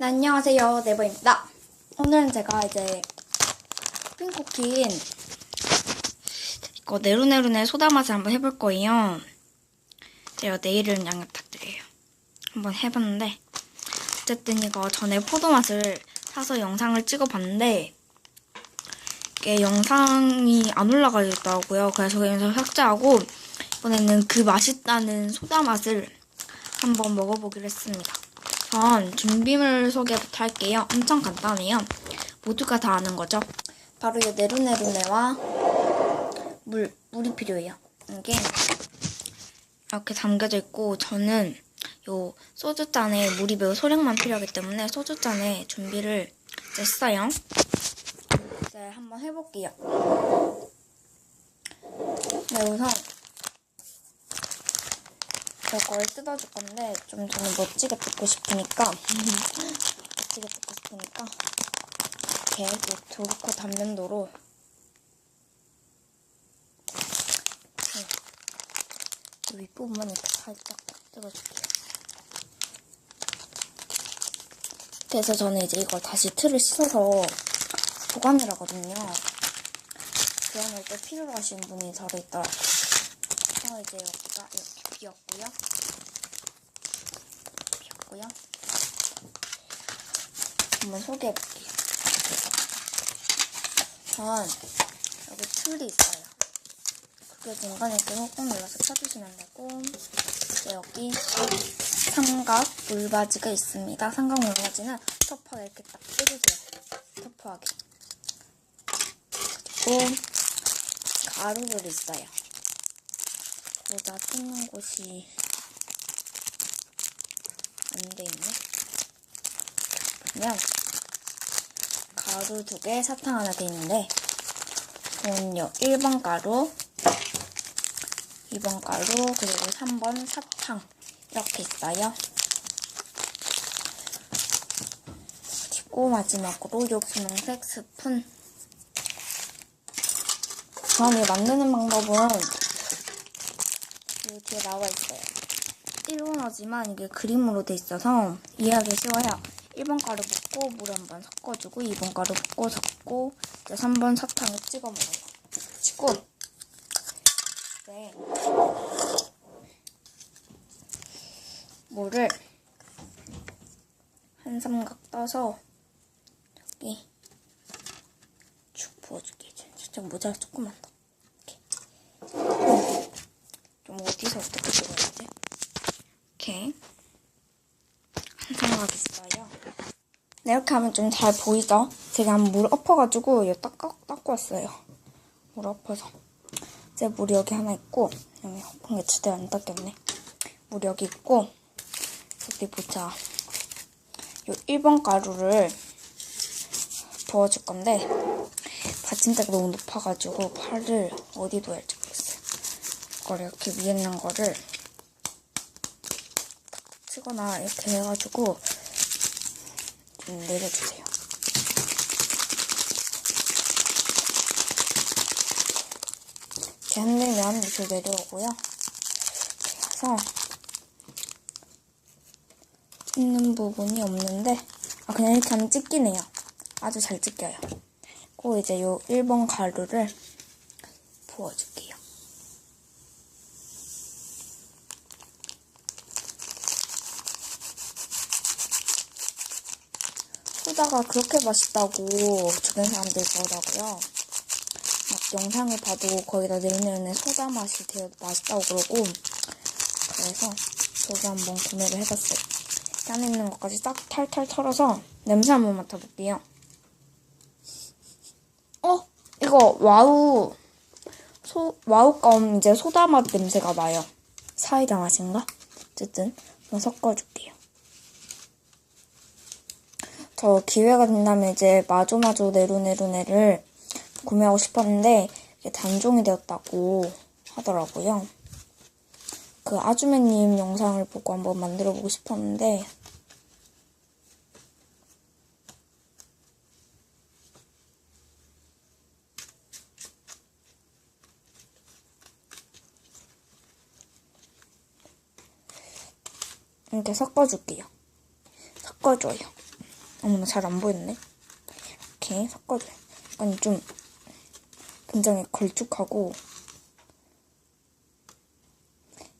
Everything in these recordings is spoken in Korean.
네, 안녕하세요. 네버입니다. 오늘은 제가 이제 핑크킨 이거 네로네로네 소다 맛을 한번 해볼 거예요. 제가 내일은 양해 부탁드려요. 한번 해봤는데 어쨌든 이거 전에 포도 맛을 사서 영상을 찍어봤는데 이게 영상이 안 올라가 있더라고요. 그래서 그래서 삭제하고 이번에는 그 맛있다는 소다 맛을 한번 먹어보기로 했습니다. 전 준비물 소개부터 할게요. 엄청 간단해요. 모두가 다 아는 거죠. 바로 이 네로네로네와 물, 물이 필요해요. 이게 이렇게 담겨져 있고 저는 요 소주잔에 물이 매우 소량만 필요하기 때문에 소주잔에 준비를 했어요. 이제 한번 해볼게요. 네, 우선 이걸 뜯어줄 건데 좀 저는 멋지게 뜯고 싶으니까 멋지게 뜯고 싶으니까 이렇게 이 도르코 단면도로 이 윗부분만 이렇게 살짝 뜯어줄게요. 그래서 저는 이제 이걸 다시 틀을 씻어서 보관을 하거든요. 교환할 때 필요로 하시는 분이 저로 있더라고요. 그래서 이제 이렇게 비었고요. 비었고요. 한번 소개해볼게요. 전 여기 틀이 있어요. 그게 중간에 꾹꾹 눌러서 펴주시면 되고 이제 여기 삼각 물바지가 있습니다. 삼각 물바지는 터프하게 이렇게 딱 뜯으세요. 터프하게. 그리고 가루를 있어요. 모자 뜯는 곳이 안 돼 있네. 그냥 가루 두 개, 사탕 하나 돼 있는데 저는요 1번 가루, 2번 가루, 그리고 3번 사탕 이렇게 있어요. 그리고 마지막으로 요 분홍색 스푼 이 만드는 방법은 뒤에 나와 있어요. 일본어지만 이게 그림으로 돼 있어서 이해하기 쉬워요. 1번 가루 붓고 물 한 번 섞어주고 2번 가루 붓고 섞고 이제 3번 사탕을 찍어 먹어요. 치고 네. 물을 한 삼각 떠서 여기 쭉 부어줄게요. 진짜 모자 조금만 더. 이렇게. 좀 어디서부터 끄집어야지? 이렇게 한 삼각 있어요. 네, 이렇게 하면 좀 잘 보이죠? 제가 물 엎어가지고 이거 닦아, 닦고 왔어요. 물 엎어서. 이제 물이 여기 하나 있고 여기 엎은 게 제대로 안 닦였네. 물 여기 있고 어디 보자. 요 1번 가루를 부어줄 건데 받침대가 너무 높아가지고 팔을 어디 둬야 할지 모르겠어요. 이걸 이렇게 위에 있는 거를 탁 치거나 이렇게 해가지고 좀 내려주세요. 이렇게 흔들면 밑으로 내려오고요. 그래서 찍는 부분이 없는데 아 그냥 이렇게 하면 찍기네요. 아주 잘 찍혀요. 그리고 이제 요 1번 가루를 부어줄 소다가 그렇게 맛있다고 주변 사람들이 그러더라고요. 막 영상을 봐도 거기다 내리는 소다 맛이 되게 맛있다고 그러고 그래서 저도 한번 구매를 해봤어요. 이 안에 있는 것까지 싹 탈탈 털어서 냄새 한번 맡아볼게요. 어? 이거 와우 소 와우 껌 이제 소다 맛 냄새가 나요. 사이다 맛인가? 어쨌든 섞어줄게요. 저 기회가 된다면 이제 마조마조 네로네로네를 구매하고 싶었는데 이게 단종이 되었다고 하더라고요. 그 아주매님 영상을 보고 한번 만들어 보고 싶었는데 이렇게 섞어줄게요. 섞어줘요. 어머나 잘 안 보이는데? 이렇게 섞어줘요. 약간 좀 굉장히 걸쭉하고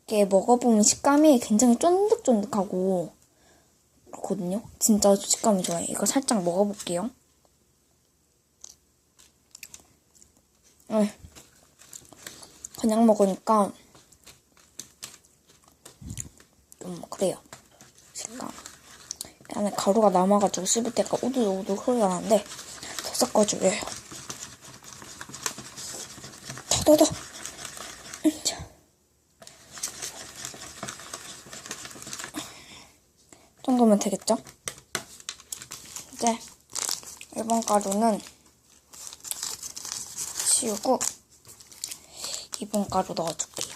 이게 먹어보면 식감이 굉장히 쫀득쫀득하고 그렇거든요. 진짜 식감이 좋아요. 이거 살짝 먹어볼게요. 음. 그냥 먹으니까 좀 그래요. 안에 가루가 남아가지고 씹을 때가 우두우두 소리가 나는데 더 섞어줘요. 더 더더. 음, 자. 이 정도면 되겠죠? 이제 1번 가루는 치우고 2번 가루 넣어줄게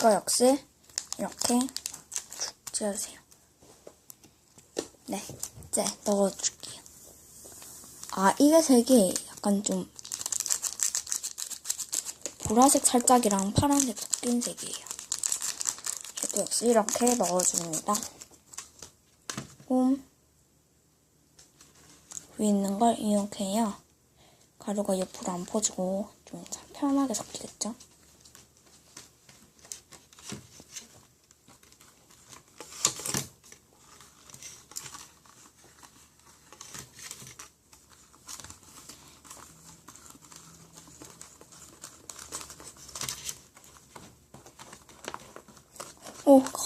이거 역시 이렇게 쭉 찌으세요. 네, 이제 넣어줄게요. 아, 이게 색이 약간 좀 보라색 살짝이랑 파란색 섞인 색이에요. 저도 역시 이렇게 넣어줍니다. 홈 위에 있는 걸 해야 가루가 옆으로 안 퍼지고 좀 편하게 섞이겠죠?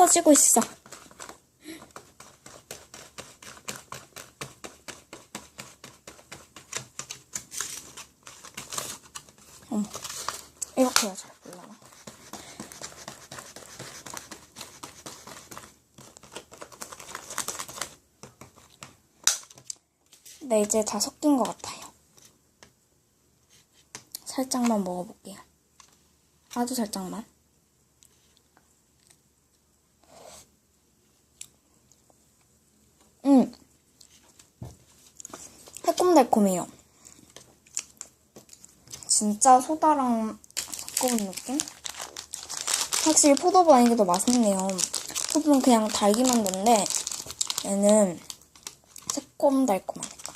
오, 커지고 있어. 어머, 이렇게 해야 잘 불러나? 네, 이제 다 섞인 것 같아요. 살짝만 먹어볼게요. 아주 살짝만. 음. 새콤달콤해요. 진짜 소다랑 섞어본 느낌? 확실히 포도보 아닌 게더 맛있네요. 포도는 그냥 달기만 는데 얘는 새콤달콤하니까.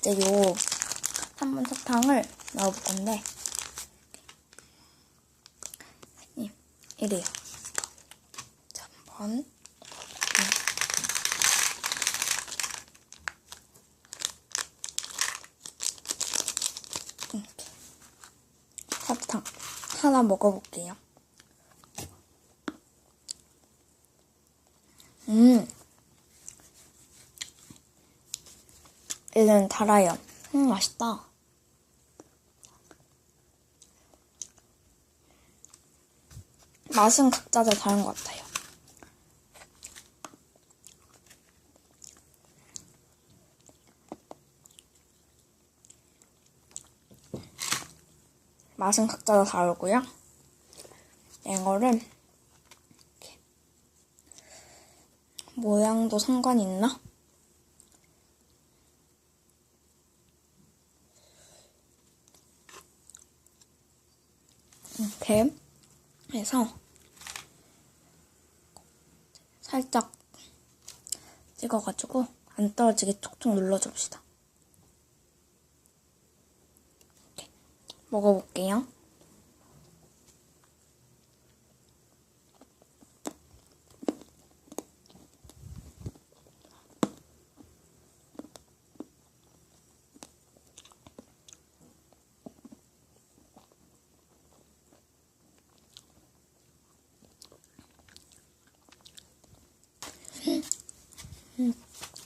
이제 요 3번 사탕을 넣어볼 건데 이- 이래요. 자, 한번 이렇게 사탕 하나 먹어볼게요. 음, 얘는 달아요. 음, 맛있다. 맛은 각자 다 다른 것 같아요. 맛은 각자 다 다르고요. 이렇게 모양도 상관이 있나? 이렇게 해서 살짝 찍어가지고 안 떨어지게 촉촉 눌러줍시다. 이렇게 먹어볼게요.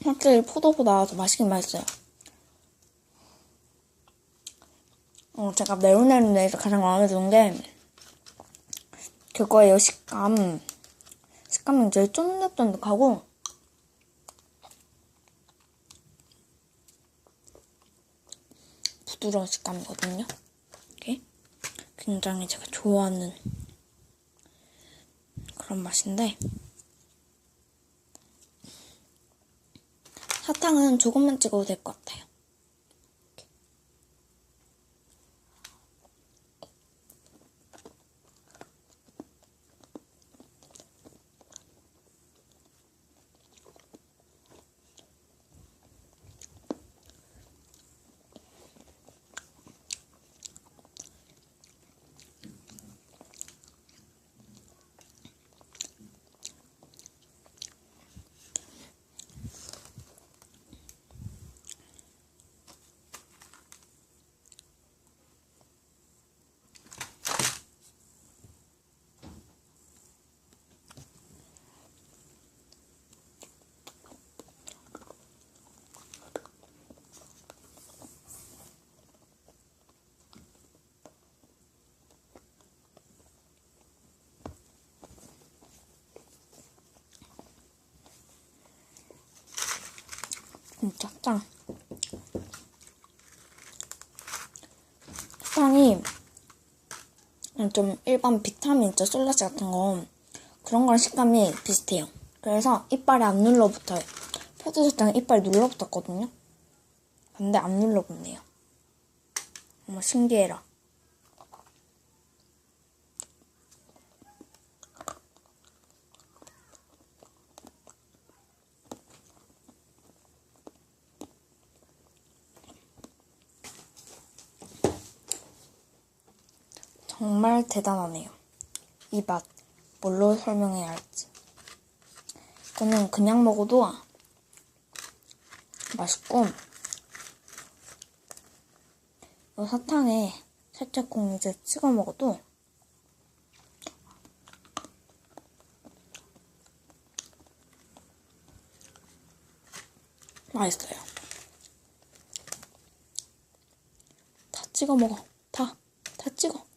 확실히 포도보다 더 맛있긴 맛있어요. 제가 메로네로네에서 가장 마음에 드는 게 그거예요. 식감. 식감이 제일 쫀득쫀득하고 부드러운 식감이거든요. 이게 굉장히 제가 좋아하는 그런 맛인데 사탕은 조금만 찍어도 될 것 같아요. 짱. 사탕이 그냥 좀 일반 비타민 있죠 솔라시 같은 거 그런 거랑 식감이 비슷해요. 그래서 이빨에 안 눌러붙어요. 포도사탕은 이빨에 눌러붙었거든요. 근데 안 눌러붙네요. 어머 신기해라. 정말 대단하네요. 이 맛. 뭘로 설명해야 할지. 이거는 그냥 먹어도 맛있고, 이 사탕에 살짝 이제 찍어 먹어도 맛있어요. 다 찍어 먹어. 다, 다 찍어.